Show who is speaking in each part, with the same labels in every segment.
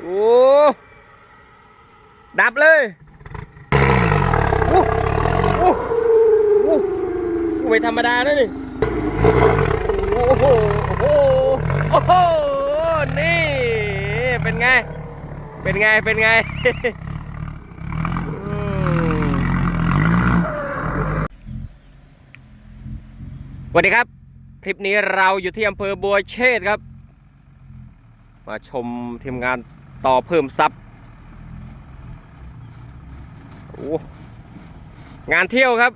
Speaker 1: โอ้ ดับเลยโอ้โอ้โอ้ไม่ธรรมดานะนี่โอ้โหโอ้โห โอ้โห นี่ เป็นไง เป็นไง เป็นไงสวัสดีครับ คลิปนี้เราอยู่ที่อำเภอบัวเชษครับ มาชมทีมงานต่อเพิ่มซับโอ้งานเที่ยวครับ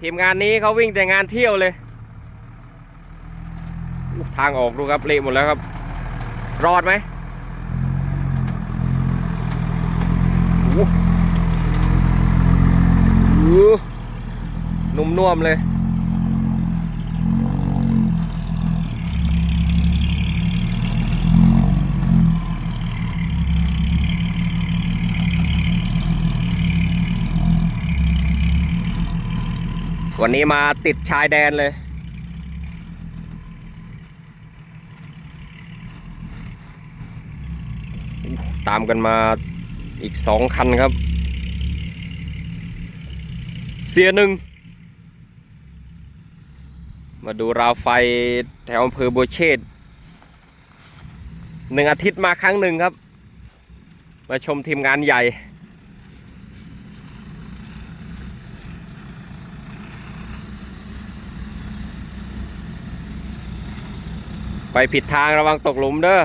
Speaker 1: ทีมงานนี้เขาวิ่งแต่งานเที่ยวเลย ทางออกดูครับเละหมดแล้วครับ รอดไหมโอ้หนุ่มน่วมเลย วันนี้มาติดชายแดนเลย ตามกันมาอีกสองคันครับ เสียหนึ่ง มาดูราวไฟแถวอำเภอโบเชษฐ์หนึ่งอาทิตย์มาครั้งหนึ่งครับ มาชมทีมงานใหญ่ ไปผิดทางระวังตกหลุมเด้อ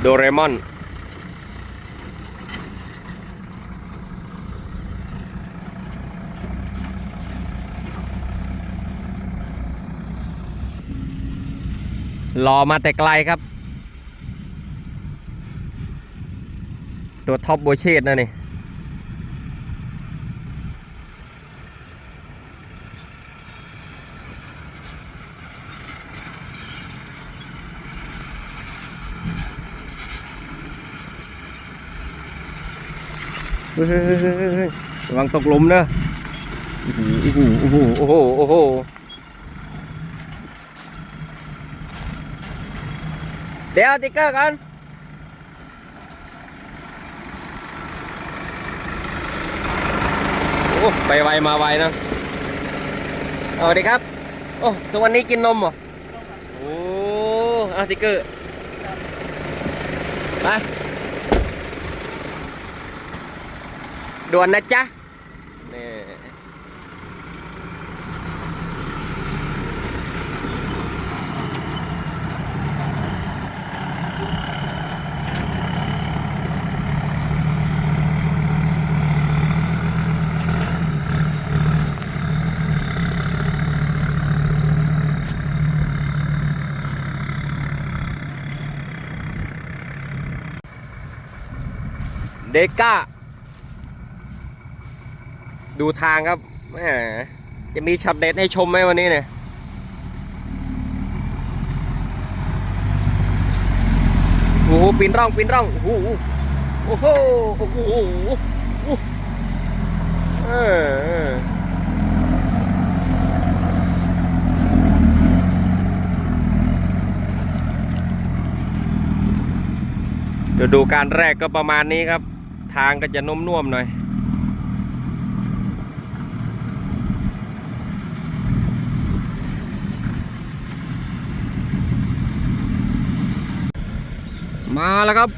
Speaker 1: โดเรมอนรอมาแต่ไกลครับ ตัวท็อปโบเชตนะนี่ ระวังตกลมนะโอ้โหโอ้โหโอ้โหโอ้โหเดี๋ยวติ๊กเกอร์กันโอ้ไปไวมาไวนะสวัสดีครับ โอ้ทุกวันนี้กินนมเหรอโอ้เอาติ๊กเกอร์ไป ด่วนนะจ๊ะนี่เดก้า ดูทางครับแหมจะมีช็อตเด็ดให้ชมไหมวันนี้เนี่ยโอ้โหปีนร่องปีนร่องโอ้โหโอ้โหโอ้โหเออเดี๋ยวดูการแรกก็ประมาณนี้ครับ ทางก็จะนุ่มๆหน่อย มาแล้วครับ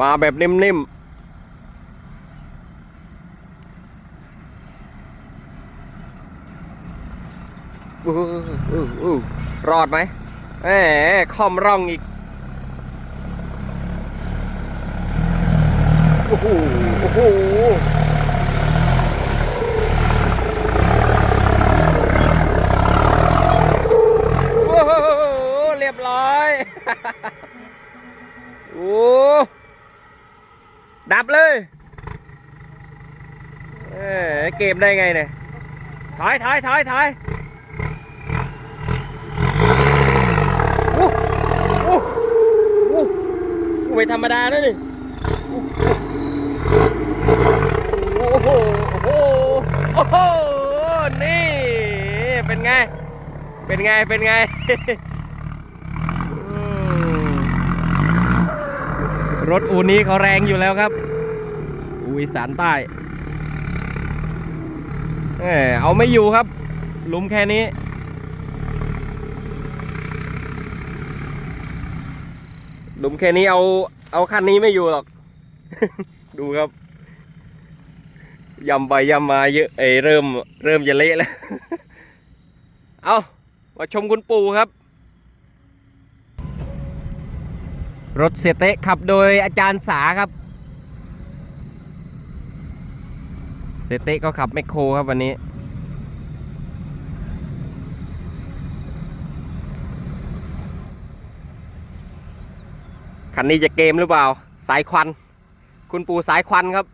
Speaker 1: มาแบบนิ่มๆรอดไหมแหมคอมร่องอีก โอ้โห โอ้โหเรียบร้อย โอ้ ดับเลยเออเกมได้ไงเนี่ย ถอยถอยถอยถอยโอู้อู้อู้ไม่ธรรมดาแล้วนี่ โอ้โหโอ้โหโอ้โหนี่ เป็นไง เป็นไง เป็นไงรถอูนี้เขาแรงอยู่แล้วครับ อูอีสานใต้เออเอาไม่อยู่ครับ หลุมแค่นี้ หลุมแค่นี้เอาเอาคันนี้ไม่อยู่หรอก ดูครับ ยำไปยำมาเยอะเอเริ่มเริ่มจะเละแล้ว เอามาชมคุณปู่ครับ รถเสียเตะขับโดยอาจารย์สาครับ เสียเตะก็ขับแมคโครครับวันนี้คันนี้จะเกมหรือเปล่า สายควัน คุณปู่สายควันครับ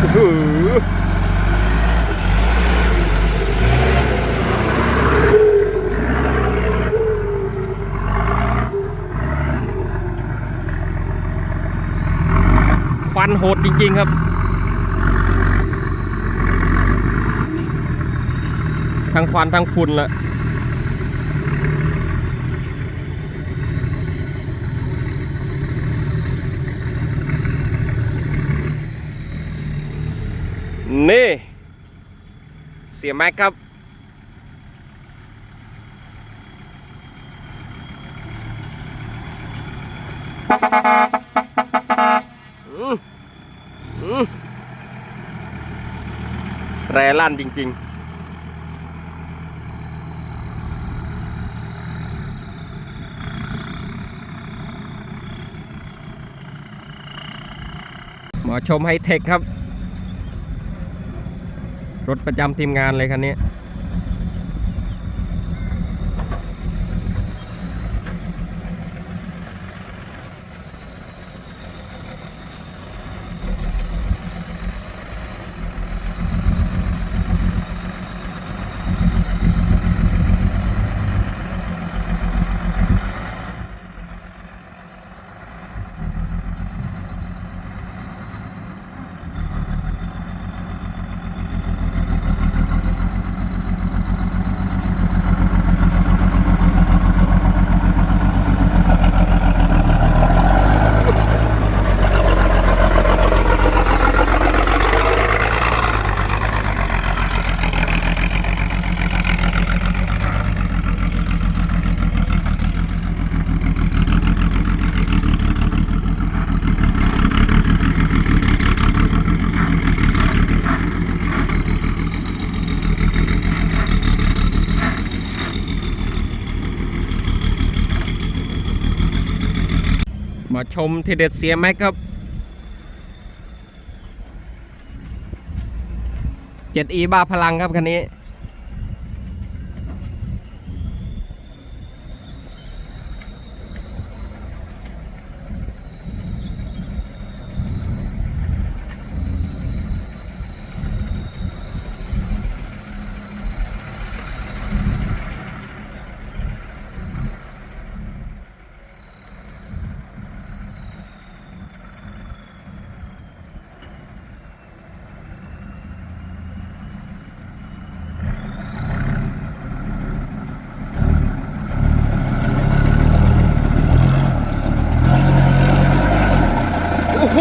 Speaker 1: อื้อหือ ควันโหดจริง ๆ ครับ ทั้งควันทั้งฝุ่นละนี่ เสียแม็กครับอืมอืม แรลั่นจริงๆหมอชมไฮเทคครับ รถประจำทีมงานเลยคันนี้ มาชมทีเด็ดเสียแม็กครับ 7e บ้าพลังครับคันนี้โอ้โห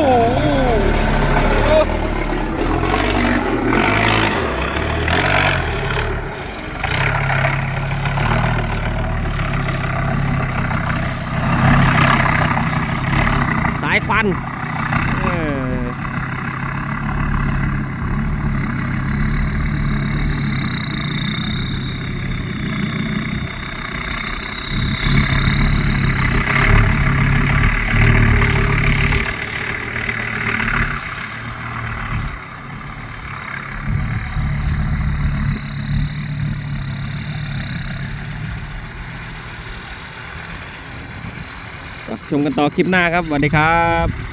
Speaker 1: สายควั น ชมกันต่อคลิปหน้าครับสวัสดีครับ